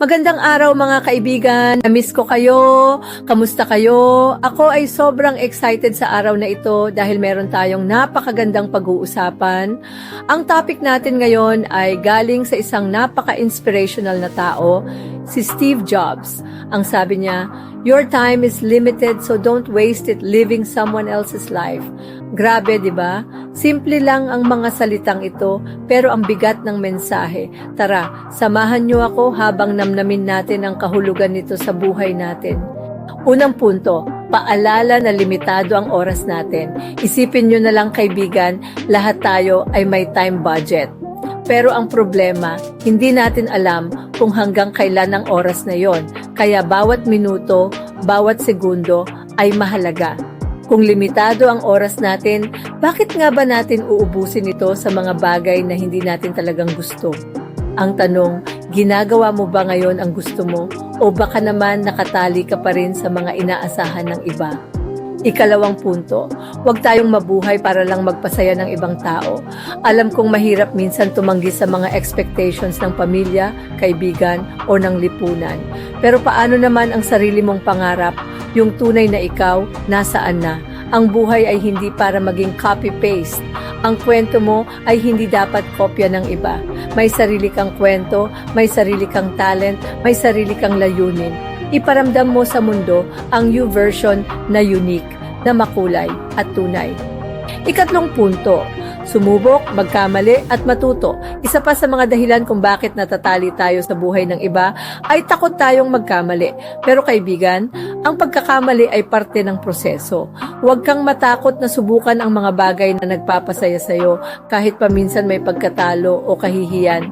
Magandang araw mga kaibigan. Namiss ko kayo. Kamusta kayo? Ako ay sobrang excited sa araw na ito dahil meron tayong napakagandang pag-uusapan. Ang topic natin ngayon ay galing sa isang napaka-inspirational na tao, si Steve Jobs. Ang sabi niya, Your time is limited so don't waste it living someone else's life. Grabe, di ba? Simple lang ang mga salitang ito, pero ang bigat ng mensahe. Tara, samahan niyo ako habang namnamin natin ang kahulugan nito sa buhay natin. Unang punto, paalala na limitado ang oras natin. Isipin nyo na lang kaibigan, lahat tayo ay may time budget. Pero ang problema, hindi natin alam kung hanggang kailan ang oras na yon. Kaya bawat minuto, bawat segundo ay mahalaga. Kung limitado ang oras natin, bakit nga ba natin uubusin ito sa mga bagay na hindi natin talagang gusto? Ang tanong, ginagawa mo ba ngayon ang gusto mo o baka naman nakatali ka pa rin sa mga inaasahan ng iba? Ikalawang punto, huwag tayong mabuhay para lang magpasaya ng ibang tao. Alam kong mahirap minsan tumanggi sa mga expectations ng pamilya, kaibigan, o ng lipunan. Pero paano naman ang sarili mong pangarap, yung tunay na ikaw, nasaan na? Ang buhay ay hindi para maging copy-paste. Ang kwento mo ay hindi dapat kopya ng iba. May sarili kang kwento, may sarili kang talent, may sarili kang layunin. Iparamdam mo sa mundo ang you version na unique, na makulay at tunay. Ikatlong punto, sumubok, magkamali at matuto. Isa pa sa mga dahilan kung bakit natatali tayo sa buhay ng iba ay takot tayong magkamali. Pero kaibigan, ang pagkakamali ay parte ng proseso. Huwag kang matakot na subukan ang mga bagay na nagpapasaya sa iyo kahit paminsan may pagkatalo o kahihiyan.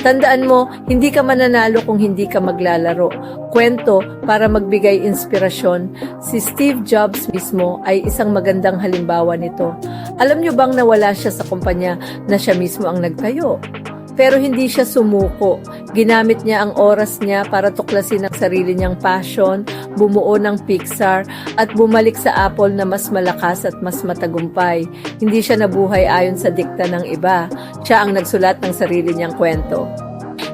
Tandaan mo, hindi ka mananalo kung hindi ka maglalaro. Kwento para magbigay inspirasyon. Si Steve Jobs mismo ay isang magandang halimbawa nito. Alam niyo bang nawala siya sa kumpanya na siya mismo ang nagtayo? Pero hindi siya sumuko. Ginamit niya ang oras niya para tuklasin ang sarili niyang passion, bumuo ng Pixar, at bumalik sa Apple na mas malakas at mas matagumpay. Hindi siya nabuhay ayon sa dikta ng iba. Siya ang nagsulat ng sarili niyang kwento.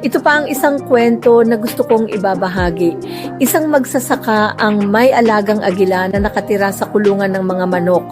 Ito pa ang isang kwento na gusto kong ibabahagi. Isang magsasaka ang may alagang agila na nakatira sa kulungan ng mga manok.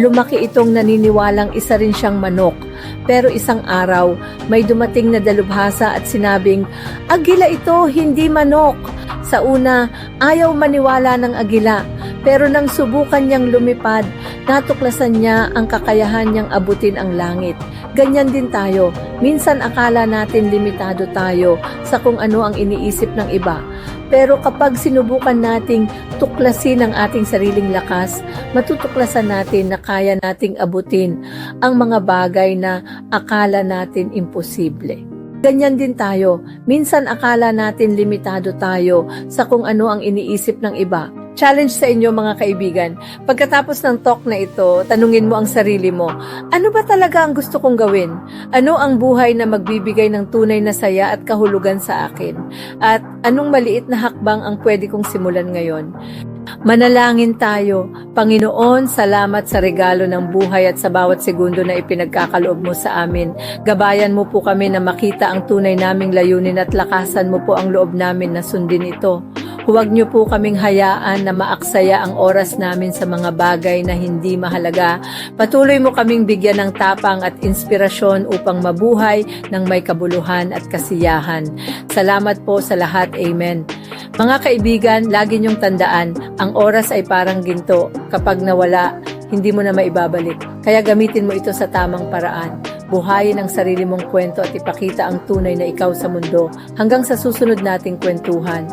Lumaki itong naniniwalang isa rin siyang manok. Pero isang araw, may dumating na dalubhasa at sinabing, Agila ito, hindi manok. Sa una, ayaw maniwala ng agila. Pero nang subukan niyang lumipad, natuklasan niya ang kakayahan niyang abutin ang langit. Ganyan din tayo. Minsan akala natin limitado tayo sa kung ano ang iniisip ng iba. Pero kapag sinubukan nating tuklasin ang ating sariling lakas, matutuklasan natin na kaya nating abutin ang mga bagay na akala natin imposible. Ganyan din tayo. Minsan akala natin limitado tayo sa kung ano ang iniisip ng iba. Challenge sa inyo mga kaibigan. Pagkatapos ng talk na ito, tanungin mo ang sarili mo, ano ba talaga ang gusto kong gawin? Ano ang buhay na magbibigay ng tunay na saya at kahulugan sa akin? At anong maliit na hakbang ang pwede kong simulan ngayon? Manalangin tayo. Panginoon, salamat sa regalo ng buhay at sa bawat segundo na ipinagkakaloob mo sa amin. Gabayan mo po kami na makita ang tunay naming layunin at lakasan mo po ang loob namin na sundin ito. Huwag niyo po kaming hayaan na maaksaya ang oras namin sa mga bagay na hindi mahalaga. Patuloy mo kaming bigyan ng tapang at inspirasyon upang mabuhay ng may kabuluhan at kasiyahan. Salamat po sa lahat. Amen. Mga kaibigan, lagi niyong tandaan, ang oras ay parang ginto. Kapag nawala, hindi mo na maibabalik. Kaya gamitin mo ito sa tamang paraan. Buhayin ang sarili mong kwento at ipakita ang tunay na ikaw sa mundo hanggang sa susunod nating kwentuhan.